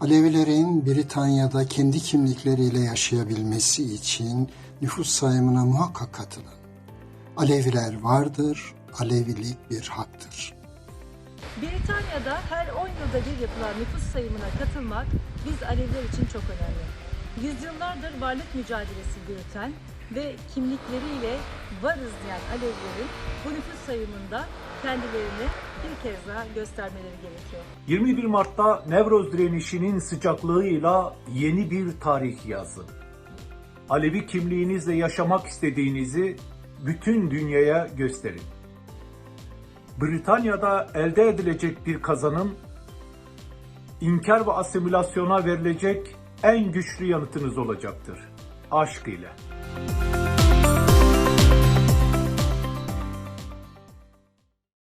Alevilerin Britanya'da kendi kimlikleriyle yaşayabilmesi için nüfus sayımına muhakkak katılın. Aleviler vardır, Alevilik bir haktır. Britanya'da her 10 yılda bir yapılan nüfus sayımına katılmak biz Aleviler için çok önemli. Yüzyıllardır varlık mücadelesi yürüten ve kimlikleriyle varız diyen Alevilerin bu nüfus sayımında kendilerini bir kez daha göstermeleri gerekiyor. 21 Mart'ta Nevroz direnişinin sıcaklığıyla yeni bir tarih yazın. Alevi kimliğinizle yaşamak istediğinizi bütün dünyaya gösterin. Britanya'da elde edilecek bir kazanım, inkar ve asimilasyona verilecek en güçlü yanıtınız olacaktır. Aşk ile.